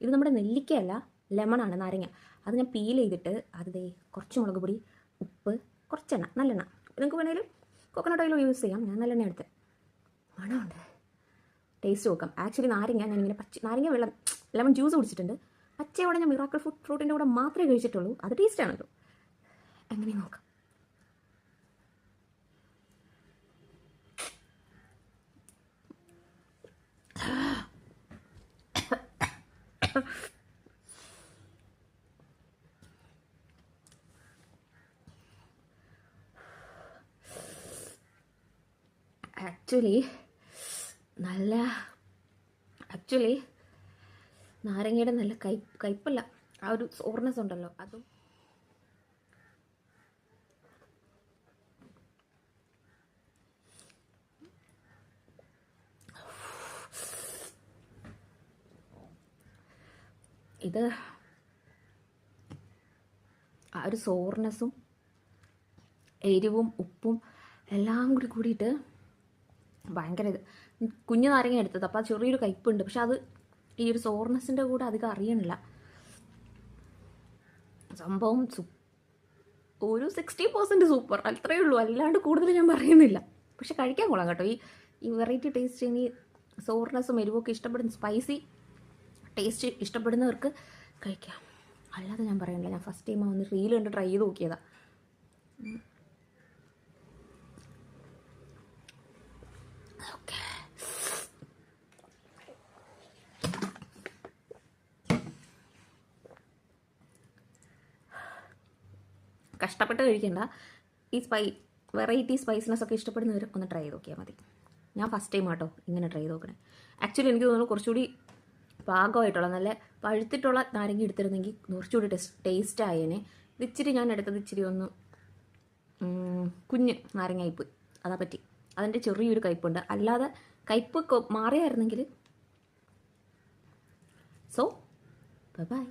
ഇത് നമ്മുടെ നെല്ലിക്കയല്ല ലെമണാണ് നാരങ്ങ. അത് ഞാൻ പീൽ ചെയ്തിട്ട് അത് ദേ കുറച്ച് മുളക് പൊടി ഉപ്പ് കുറച്ചെണ്ണ നല്ലെണ്ണ. നിങ്ങൾക്ക് വേണമെങ്കിലും കോക്കനട്ട് ഓയിൽ യൂസ് ചെയ്യാം. ഞാൻ നല്ലെണ്ണ എടുത്ത്. മണമുണ്ട്. ടേസ്റ്റ് നോക്കാം. ആക്ച്വലി നാരങ്ങ ഞാൻ ഇങ്ങനെ പച്ച നാരങ്ങ വെള്ളം ലെമൺ ജ്യൂസ് കുടിച്ചിട്ടുണ്ട്. പച്ചയോടെ ഞാൻ മിറാക്കിൾ ഫ്രൂട്ട് ഫ്രൂട്ടിന്റെ കൂടെ മാത്രമേ കഴിച്ചിട്ടുള്ളൂ. അത് ടേസ്റ്റ് ആണല്ലോ. എങ്ങനെ നോക്കാം? ആക്ച്വലി നല്ല ആക്ച്വലി നാരങ്ങയുടെ നല്ല കൈ കയ്പല്ല ആ ഒരു സോർനെസ് ഉണ്ടല്ലോ. അതും ഇത് ആ ഒരു സോർനെസ്സും എരിവും ഉപ്പും എല്ലാം കൂടി കൂടിയിട്ട് ഭയങ്കര ഇത്. കുഞ്ഞു നാരങ്ങ എടുത്തത് അപ്പോൾ ചെറിയൊരു കയ്പുണ്ട് പക്ഷെ അത് ഈ ഒരു സോർനെസ്സിന്റെ കൂടെ അധികം അറിയണില്ല. സംഭവം സു ഒരു സിക്സ്റ്റി പെർസെന്റ് സൂപ്പർ അത്രയേ ഉള്ളൂ. അല്ലാണ്ട് കൂടുതൽ ഞാൻ പറയുന്നില്ല. പക്ഷെ കഴിക്കാൻ കൊള്ളാം കേട്ടോ. ഈ ഈ വെറൈറ്റി ടേസ്റ്റ് ഇനി സോർനെസ്സും എരിവൊക്കെ ഇഷ്ടപ്പെടുന്ന സ്പൈസി ടേസ്റ്റ് ഇഷ്ടപ്പെടുന്നവർക്ക് കഴിക്കാം. അല്ലാതെ ഞാൻ പറയണില്ല. ഞാൻ ഫസ്റ്റ് ടൈം വന്ന് റീൽ കണ്ട് ട്രൈ ചെയ്ത് നോക്കിയതാണ് കഷ്ടപ്പെട്ട് കഴിക്കണ്ട. ഈ സ്പൈ വെറൈറ്റി സ്പൈസിനെസ് ഒക്കെ ഇഷ്ടപ്പെടുന്നവർ ഒന്ന് ട്രൈ ചെയ്ത് നോക്കിയാൽ മതി. ഞാൻ ഫസ്റ്റ് ടൈം ആട്ടോ ഇങ്ങനെ ട്രൈ ചെയ്ത് നോക്കണേ. ആക്ച്വലി എനിക്ക് തോന്നുന്നു കുറച്ചുകൂടി പാകമായിട്ടുള്ള നല്ല പഴുത്തിട്ടുള്ള നാരങ്ങ എടുത്തിരുന്നെങ്കിൽ കുറച്ചുകൂടി ടെസ്റ്റ് ടേസ്റ്റ് ആയേനെ. ഇത് ഇച്ചിരി ഞാൻ എടുത്തത് ഇച്ചിരി ഒന്ന് കുഞ്ഞ് നാരങ്ങായിപ്പോയി. അതാ പറ്റി. അതിന്റെ ചെറിയൊരു കയ്പുണ്ട് അല്ലാതെ കയ്പ് മാറിയായിരുന്നെങ്കിൽ. So by